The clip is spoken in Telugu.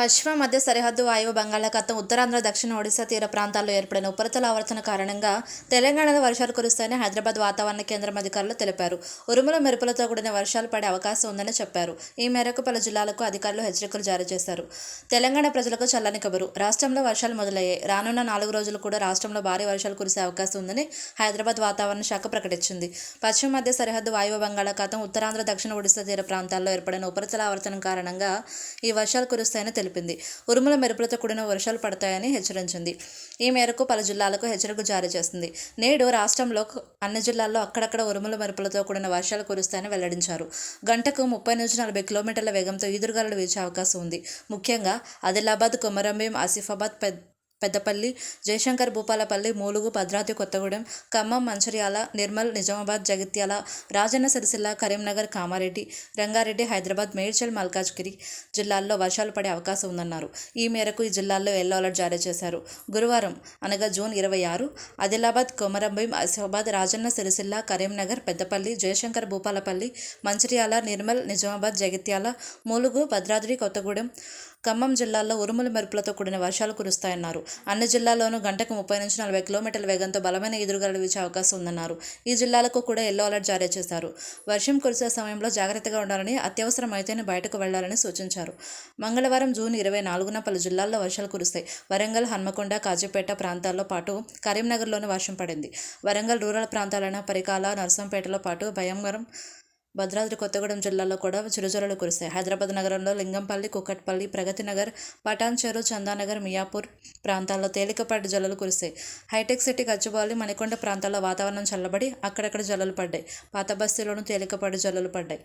పశ్చిమ మధ్య సరిహద్దు వాయువు బంగాళాఖాతం ఉత్తరాంధ్ర దక్షిణ ఒడిశా తీర ప్రాంతాల్లో ఏర్పడిన ఉపరితల ఆవర్తన కారణంగా తెలంగాణలో వర్షాలు కురుస్తాయని హైదరాబాద్ వాతావరణ కేంద్రం అధికారులు తెలిపారు. ఉరుముల మెరుపులతో కూడిన వర్షాలు పడే అవకాశం ఉందని చెప్పారు. ఈ మేరకు పలు జిల్లాలకు అధికారులు హెచ్చరికలు జారీ చేశారు. తెలంగాణ ప్రజలకు చల్లని కబురు. రాష్ట్రంలో వర్షాలు మొదలయ్యాయి. రానున్న నాలుగు రోజులు కూడా రాష్ట్రంలో భారీ వర్షాలు కురిసే అవకాశం ఉందని హైదరాబాద్ వాతావరణ శాఖ ప్రకటించింది. పశ్చిమ మధ్య సరిహద్దు వాయువ బంగాళాఖాతం ఉత్తరాంధ్ర దక్షిణ ఒడిశా తీర ప్రాంతాల్లో ఏర్పడిన ఉపరితల ఆవర్తనం కారణంగా ఈ వర్షాలు కురుస్తాయని తెలిపింది. ఉరుముల మెరుపులతో కూడిన వర్షాలు పడతాయని హెచ్చరించింది. ఈ మేరకు పలు జిల్లాలకు హెచ్చరికలు జారీ చేసింది. నేడు రాష్ట్రంలో అన్ని జిల్లాల్లో అక్కడక్కడ ఉరుముల మెరుపులతో కూడిన వర్షాలు కురుస్తాయని వెల్లడించారు. గంటకు ముప్పై నుంచి నలభై కిలోమీటర్ల వేగంతో ఈదురుగాలు వీచే అవకాశం ఉంది. ముఖ్యంగా ఆదిలాబాద్ కొమరంభీం ఆసిఫాబాద్ పెద్ద పెద్దపల్లి జయశంకర్ భూపాలపల్లి మూలుగు భద్రాద్రి కొత్తగూడెం ఖమ్మం మంచిర్యాల నిర్మల్ నిజామాబాద్ జగిత్యాల రాజన్న సిరిసిల్ల కరీంనగర్ కామారెడ్డి రంగారెడ్డి హైదరాబాద్ మేడ్చల్ మల్కాజ్గిరి జిల్లాల్లో వర్షాలు పడే అవకాశం ఉందన్నారు. ఈ మేరకు ఈ జిల్లాల్లో ఎల్లో అలర్ట్ జారీ చేశారు. గురువారం అనగా జూన్ ఇరవై ఆరు ఆదిలాబాద్ కొమరంభీం ఆసిఫాబాద్ రాజన్న సిరిసిల్ల కరీంనగర్ పెద్దపల్లి జయశంకర్ భూపాలపల్లి మంచిర్యాల నిర్మల్ నిజామాబాద్ జగిత్యాల మూలుగు భద్రాద్రి కొత్తగూడెం ఖమ్మం జిల్లాల్లో ఉరుముల మెరుపులతో కూడిన వర్షాలు కురుస్తాయన్నారు. అన్ని జిల్లాల్లోనూ గంటకు ముప్పై నుంచి నలభై కిలోమీటర్ల వేగంతో బలమైన ఎదురుగాలు వీచే అవకాశం ఉందన్నారు. ఈ జిల్లాలకు కూడా ఎల్లో అలర్ట్ జారీ చేశారు. వర్షం కురిసే సమయంలో జాగ్రత్తగా ఉండాలని అత్యవసరమైతేనే బయటకు వెళ్ళాలని సూచించారు. మంగళవారం జూన్ ఇరవై నాలుగున పలు జిల్లాల్లో వర్షాలు కురుస్తాయి. వరంగల్ హన్మకొండ కాజీపేట ప్రాంతాల్లో పాటు కరీంనగర్లోనూ వర్షం పడింది. వరంగల్ రూరల్ ప్రాంతాలైన పరికాల నర్సంపేటలో పాటు భయంకరం భద్రాద్రి కొత్తగూడెం జిల్లాలో కూడా చిరుజల్లులు కురిశాయి. హైదరాబాద్ నగరంలో లింగంపల్లి కుక్కట్పల్లి ప్రగతి నగర్ పటాన్ చందానగర్ మియాపూర్ ప్రాంతాల్లో తేలికపాటి జల్లులు కురిశాయి. హైటెక్ సిటీ గచ్చిబౌలి మణికొండ ప్రాంతాల్లో వాతావరణం చల్లబడి అక్కడక్కడ జల్లులు పడ్డాయి. పాత బస్తీలోనూ తేలికపాటి జల్లులు పడ్డాయి.